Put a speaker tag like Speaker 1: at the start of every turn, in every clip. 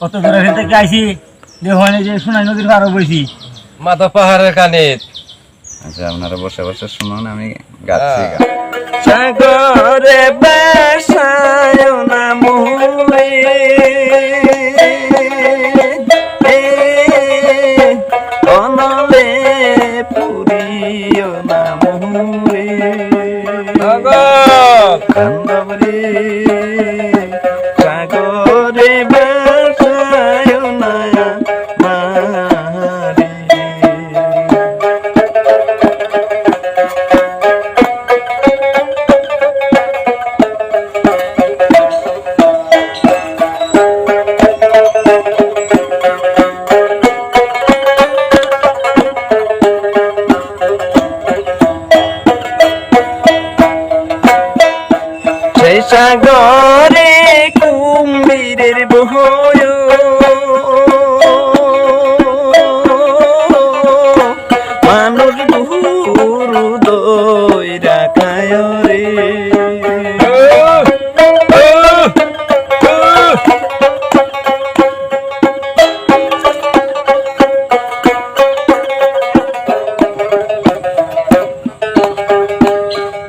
Speaker 1: কত দূরে হেঁটে থেকে আইসি দেখো যে সোনাই নদীর পাড়ে বইছি।
Speaker 2: মাথা পাহাড়ের কানে
Speaker 3: আচ্ছা আপনারা বসে বসে শুনুন আমি গাচ্ছি।
Speaker 2: হ্যাঁ।
Speaker 3: সাগরে বেসায় না মুরে অনলে পুরিও না মুরে কান্দবরে সাগরে কুম্ভীরের বহয় মানুষ গুরু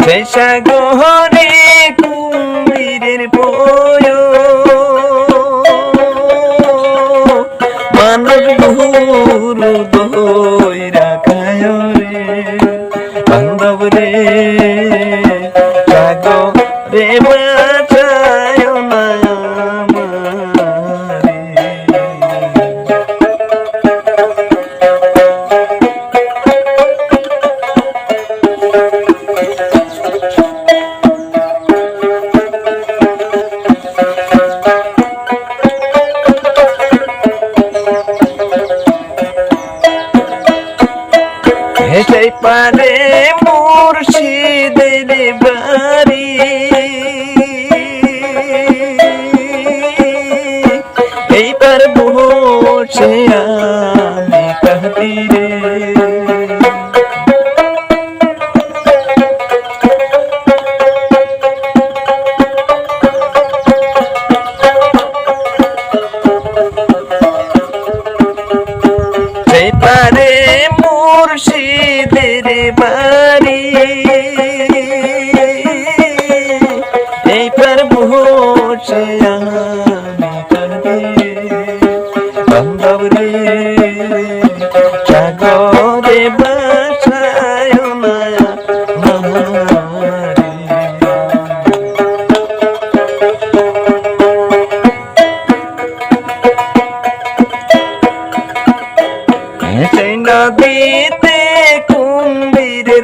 Speaker 3: সেই সাগরে রে সেই পারে মুর্শিদের বাড়ি এইবার বসে আমি